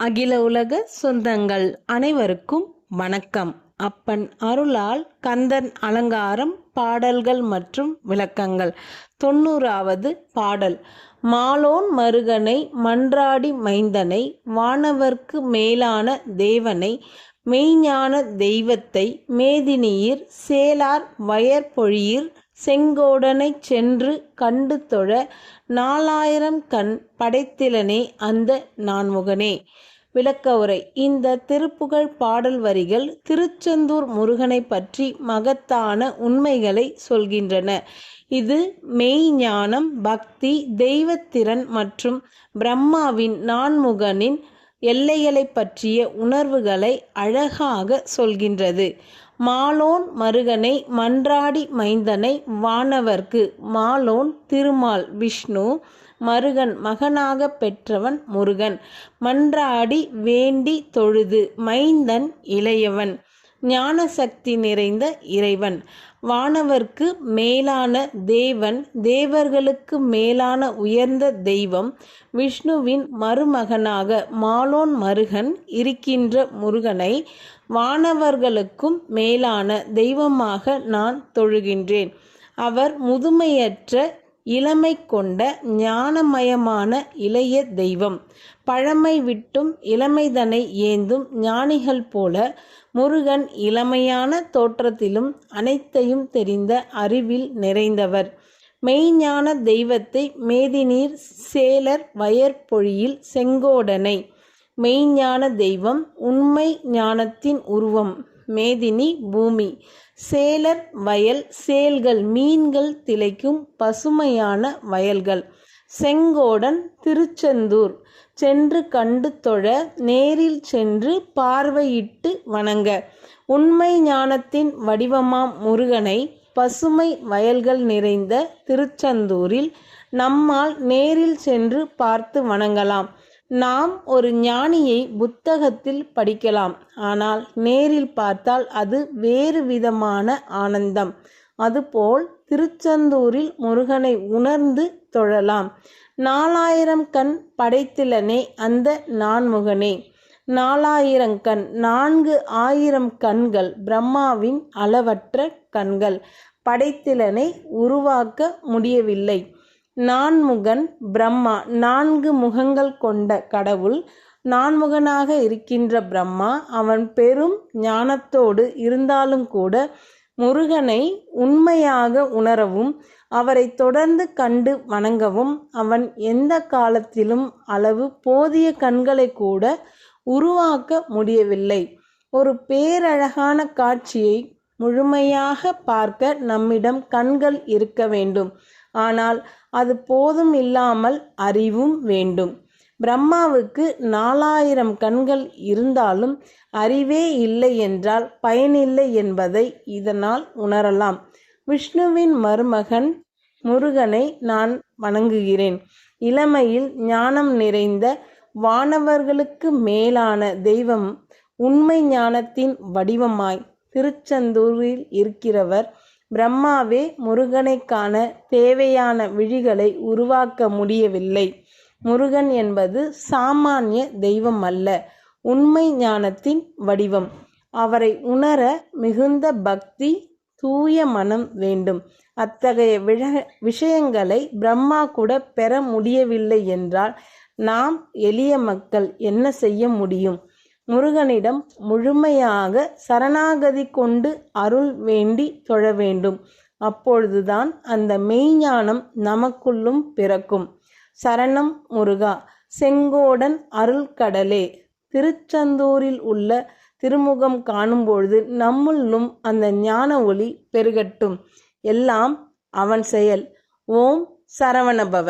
அகில உலக சொந்தங்கள் அனைவருக்கும் வணக்கம். அப்பன் அருளால் கந்தன் அலங்காரம் பாடல்கள் மற்றும் விளக்கங்கள். தொண்ணூறாவது பாடல். மாலோன் மருகனை மன்றாடி மைந்தனை வானவர்க்கு மேலான தேவனை மெய்ஞான தெய்வத்தை மேதினியிர் சேலார் வயற்பொழியிர் செங்கோடனைச் சென்று கண்டு தொழ நாலாயிரம் கண் படைத்திலனே அந்த நான்முகனே. விளக்க உரை. இந்த திருப்புகழ் பாடல் வரிகள் திருச்செந்தூர் முருகனை பற்றி மகத்தான உண்மைகளை சொல்கின்றன. இது மெய்ஞானம் பக்தி தெய்வத்திறன் மற்றும் பிரம்மாவின் நான்முகனின் எல்லைகளை பற்றிய உணர்வுகளை அழகாக சொல்கின்றது. மாலோன் மருகனை மன்றாடி மைந்தனை வானவர்க்கு. மாலோன் திருமால் விஷ்ணு மருகன் மகனாக பெற்றவன் முருகன். மன்றாடி வேண்டி தொழுது மைந்தன் இளையவன். ஞானசக்தி நிறைந்த இறைவன். வானவர்க்கு மேலான தேவன் தேவர்களுக்கு மேலான உயர்ந்த தெய்வம் விஷ்ணுவின் மருமகனாக மாலோன் மருகன் இருக்கின்ற முருகனை வானவர்களுக்கும் மேலான தெய்வமாக நான் தொழுகின்றேன். அவர் முதுமையற்ற இளமை கொண்ட ஞானமயமான இளைய தெய்வம். பழமை விட்டும் இளமைதனை ஏந்தும் ஞானிகள் போல முருகன் இளமையான தோற்றத்திலும் அனைத்தையும் தெரிந்த அறிவில் நிறைந்தவர். மெய்ஞான தெய்வத்தை மேதிநீர் சேலர் வயற்பொழியில் செங்கோடனை. மெய்ஞான தெய்வம் உண்மை ஞானத்தின் உருவம். மேதினி பூமி. சேலர் வயல் சேல்கள் மீன்கள் திளைக்கும் பசுமையான வயல்கள். செங்கோடன் திருச்செந்தூர். சென்று கண்டு தொழ நேரில் சென்று பார்வையிட்டு வணங்க. உண்மை ஞானத்தின் வடிவமாம் முருகனை. பசுமை வயல்கள் நிறைந்த திருச்செந்தூரில் நம்மால் நேரில் சென்று பார்த்து வணங்கலாம். நாம் ஒரு ஞானியை புத்தகத்தில் படிக்கலாம். ஆனால் நேரில் பார்த்தால் அது வேறு விதமான ஆனந்தம். அதுபோல் திருச்செந்தூரில் முருகனை உணர்ந்து தொழலாம். நாலாயிரம் கண் படைத்திலனே அந்த நான்முகனே. நாலாயிரம் கண் நான்கு ஆயிரம் கண்கள் பிரம்மாவின் அளவற்ற கண்கள். படைத்திலனை உருவாக்க முடியவில்லை. நான்முகன் பிரம்மா. நான்கு முகங்கள் கொண்ட கடவுள் நான்முகனாக இருக்கின்ற பிரம்மா. அவன் பெரும் ஞானத்தோடு இருந்தாலும் கூட முருகனை உண்மையாக உணரவும் அவரை தொடர்ந்து கண்டு வணங்கவும் அவன் எந்த காலத்திலும் அளவு போதிய கண்களை கூட உருவாக்க முடியவில்லை. ஒரு பேரழகான காட்சியை முழுமையாக பார்க்க நம்மிடம் கண்கள் இருக்க வேண்டும். ஆனால் அது போதும் இல்லாமல் அறிவும் வேண்டும். பிரம்மாவுக்கு நாலாயிரம் கண்கள் இருந்தாலும் அறிவே இல்லை என்றால் பயனில்லை என்பதை இதனால் உணரலாம். விஷ்ணுவின் மருமகன் முருகனை நான் வணங்குகிறேன். இளமையில் ஞானம் நிறைந்த வானவர்களுக்கு மேலான தெய்வம் உண்மை ஞானத்தின் வடிவமாய் திருச்செந்தூரில் இருக்கிறவர் பிரம்மாவே முருகனைக்கான தேவையான விழிகளை உருவாக்க முடியவில்லை. முருகன் என்பது சாமானிய தெய்வம் அல்ல உண்மை ஞானத்தின் வடிவம். அவரை உணர மிகுந்த பக்தி தூய மனம் வேண்டும். அத்தகைய விழ விஷயங்களை பிரம்மா கூட பெற முடியவில்லை என்றால் நாம் எளிய மக்கள் என்ன செய்ய முடியும்? முருகனிடம் முழுமையாக சரணாகதி கொண்டு அருள் வேண்டி தொழ வேண்டும். அப்பொழுதுதான் அந்த மெய்ஞானம் நமக்குள்ளும் பிறக்கும். சரணம் முருகா செங்கோடன் அருள் கடலே. திருச்செந்தூரில் உள்ள திருமுகம் காணும்பொழுது நம்முள்ளும் அந்த ஞான ஒளி பெருகட்டும். எல்லாம் அவன் செயல். ஓம் சரவணபவ.